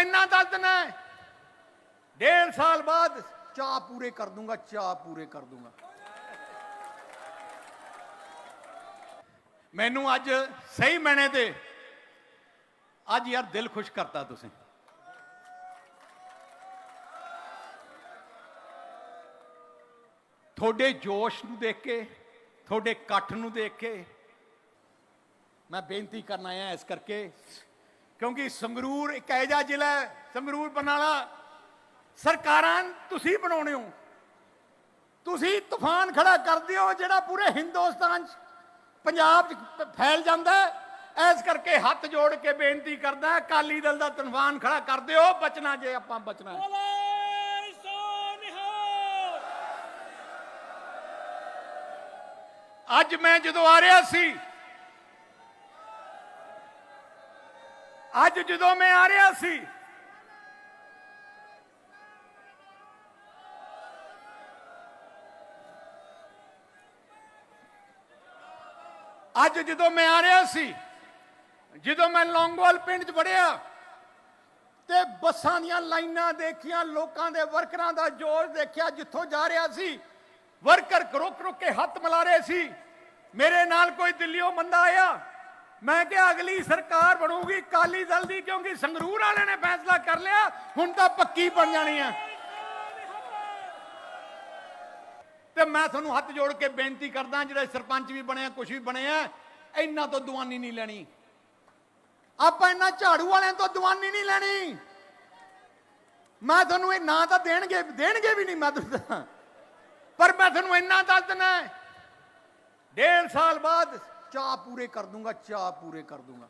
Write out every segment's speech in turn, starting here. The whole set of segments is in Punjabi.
ਤੁਹਾਨੂੰ ਇੰਨਾ ਦੱਸ ਦੇਣਾ ਡੇਢ ਸਾਲ ਬਾਅਦ ਚਾਹ ਪੂਰੇ ਕਰ ਦੂੰਗਾ, ਚਾਹ ਪੂਰੇ ਕਰ ਦੂੰਗਾ। ਮੈਨੂੰ ਅੱਜ ਸਹੀ ਮੈਨੇ ਤੇ ਅੱਜ ਯਾਰ ਦਿਲ ਖੁਸ਼ ਕਰਤਾ ਤੁਸੀਂ। ਤੁਹਾਡੇ ਜੋਸ਼ ਨੂੰ ਦੇਖ ਕੇ, ਤੁਹਾਡੇ ਇਕੱਠ ਨੂੰ ਦੇਖ ਕੇ ਮੈਂ ਬੇਨਤੀ ਕਰਨ ਆਇਆ ਇਸ ਕਰਕੇ ਕਿਉਂਕਿ ਸੰਗਰੂਰ ਇੱਕ ਐਜਾ ਜ਼ਿਲ੍ਹਾ ਹੈ, ਸੰਗਰੂਰ ਬਨਾਲਾ ਸਰਕਾਰਾਂ ਤੁਸੀਂ ਬਣਾਉਣੇ ਹੋ। ਤੁਸੀਂ ਤੂਫਾਨ ਖੜਾ ਕਰਦੇ ਹੋ ਜਿਹੜਾ ਪੂਰੇ ਹਿੰਦੁਸਤਾਨ 'ਚ ਪੰਜਾਬ 'ਚ ਫੈਲ ਜਾਂਦਾ ਹੈ। ਇਸ ਕਰਕੇ ਹੱਥ ਜੋੜ ਕੇ ਬੇਨਤੀ ਕਰਦਾ ਅਕਾਲੀ ਦਲ ਦਾ ਤੂਫਾਨ ਖੜਾ ਕਰਦੇ ਹੋ ਬਚਣਾ ਜੇ ਆਪਾਂ ਬਚਣਾ ਹੈ। ਅੱਜ ਮੈਂ ਜਦੋਂ ਆ ਰਿਹਾ ਸੀ ਅੱਜ ਜਦੋਂ ਮੈਂ ਆ ਰਿਹਾ ਸੀ, ਅੱਜ ਜਦੋਂ ਮੈਂ ਆ ਰਿਹਾ ਸੀ, ਜਦੋਂ ਮੈਂ ਲੌਂਗਵਾਲ ਪਿੰਡ 'ਚ ਵੜਿਆ ਤੇ ਬੱਸਾਂ ਦੀਆਂ ਲਾਈਨਾਂ ਦੇਖੀਆਂ, ਲੋਕਾਂ ਦੇ ਵਰਕਰਾਂ ਦਾ ਜੋਸ਼ ਦੇਖਿਆ, ਜਿੱਥੋਂ ਜਾ ਰਿਹਾ ਸੀ, ਵਰਕਰ ਰੁਕ ਰੁਕ ਕੇ ਹੱਥ ਮਿਲਾ ਰਹੇ ਸੀ, ਮੇਰੇ ਨਾਲ ਕੋਈ ਦਿੱਲੀੋਂ ਬੰਦਾ ਆਇਆ ਮੈਂ ਕਿਹਾ ਅਗਲੀ ਸਰਕਾਰ ਬਣੂਗੀ ਕਾਲੀ ਦਲ ਦੀ, ਕਿਉਂਕਿ ਸੰਗਰੂਰ ਵਾਲੇ ਨੇ ਫੈਸਲਾ ਕਰ ਲਿਆ, ਹੁਣ ਤਾਂ ਪੱਕੀ ਬਣ ਜਾਣੀ ਹੈ ਤੇ ਮੈਂ ਤੁਹਾਨੂੰ ਹੱਥ ਜੋੜ ਕੇ ਬੇਨਤੀ ਕਰਦਾ, ਜਿਹੜੇ ਸਰਪੰਚ ਵੀ ਬਣਿਆ ਕੁਝ ਵੀ ਬਣਿਆ ਇਹਨਾਂ ਤੋਂ ਦੁਆਨੀ ਨਹੀਂ ਲੈਣੀ। ਆਪਾਂ ਇਹਨਾਂ ਝਾੜੂ ਵਾਲਿਆਂ ਤੋਂ ਦੁਆਨੀ ਨਹੀਂ ਲੈਣੀ। ਮੈਂ ਤੁਹਾਨੂੰ ਇਹ ਨਾਂ ਤਾਂ ਦੇਣਗੇ ਦੇਣਗੇ ਵੀ ਨਹੀਂ, ਮੈਂ ਤੁਹਾਨੂੰ ਪਰ ਮੈਂ ਤੁਹਾਨੂੰ ਇੰਨਾ ਦੱਸ ਦਿੰਦਾ, ਡੇਢ ਸਾਲ ਬਾਅਦ ਚਾਹ ਪੂਰੇ ਕਰ ਦੂੰਗਾ, ਚਾਹ ਪੂਰੇ ਕਰ ਦੂੰਗਾ।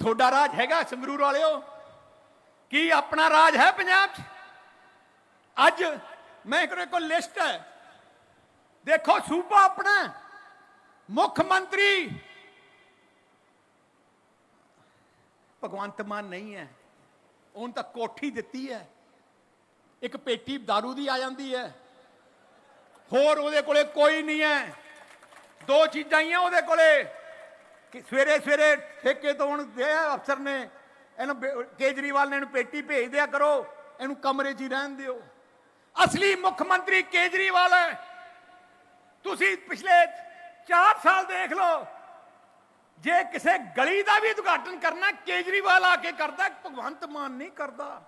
ਤੁਹਾਡਾ ਰਾਜ ਹੈਗਾ ਸੰਗਰੂਰ ਵਾਲਿਓ। ਕੀ ਆਪਣਾ ਰਾਜ ਹੈ ਪੰਜਾਬ 'ਚ? ਅੱਜ ਮੈਂ ਕੋਲ ਲਿਸਟ ਹੈ। ਦੇਖੋ, ਸੂਬਾ ਆਪਣਾ ਮੁੱਖ ਮੰਤਰੀ। ਭਗਵੰਤ ਮਾਨ ਨਹੀਂ ਹੈ। ਉਹਨ ਤਾਂ ਕੋਠੀ ਦਿੱਤੀ ਹੈ। ਇੱਕ ਪੇਟੀ दारू ਦੀ ਆ ਜਾਂਦੀ ਹੈ। ਹੋਰ ਉਹਦੇ ਕੋਲੇ ਕੋਈ ਨਹੀਂ ਹੈ। ਦੋ ਚੀਜ਼ਾਂ ਹੀ ਆ ਉਹਦੇ ਕੋਲੇ। ਕਿ ਸਵੇਰੇ ਸਵੇਰੇ ਠੇਕੇ ਤੋਂ ਹੁਣ ਦੇ ਅਫਸਰ ਨੇ, ਇਹਨੂੰ ਕੇਜਰੀਵਾਲ ਨੇ ਇਹਨੂੰ ਪੇਟੀ ਭੇਜ ਦਿਆ ਕਰੋ, ਇਹਨੂੰ ਕਮਰੇ 'ਚ ਹੀ ਰਹਿਣ ਦਿਓ। ਅਸਲੀ ਮੁੱਖ ਮੰਤਰੀ ਕੇਜਰੀਵਾਲ ਹੈ। ਤੁਸੀਂ ਪਿਛਲੇ 4 ਸਾਲ ਦੇਖ ਲਓ, ਜੇ ਕਿਸੇ ਗਲੀ ਦਾ ਵੀ ਉਦਘਾਟਨ ਕਰਨਾ, ਕੇਜਰੀਵਾਲ ਆ ਕੇ ਕਰਦਾ, ਭਗਵੰਤ ਮਾਨ ਨਹੀਂ ਕਰਦਾ।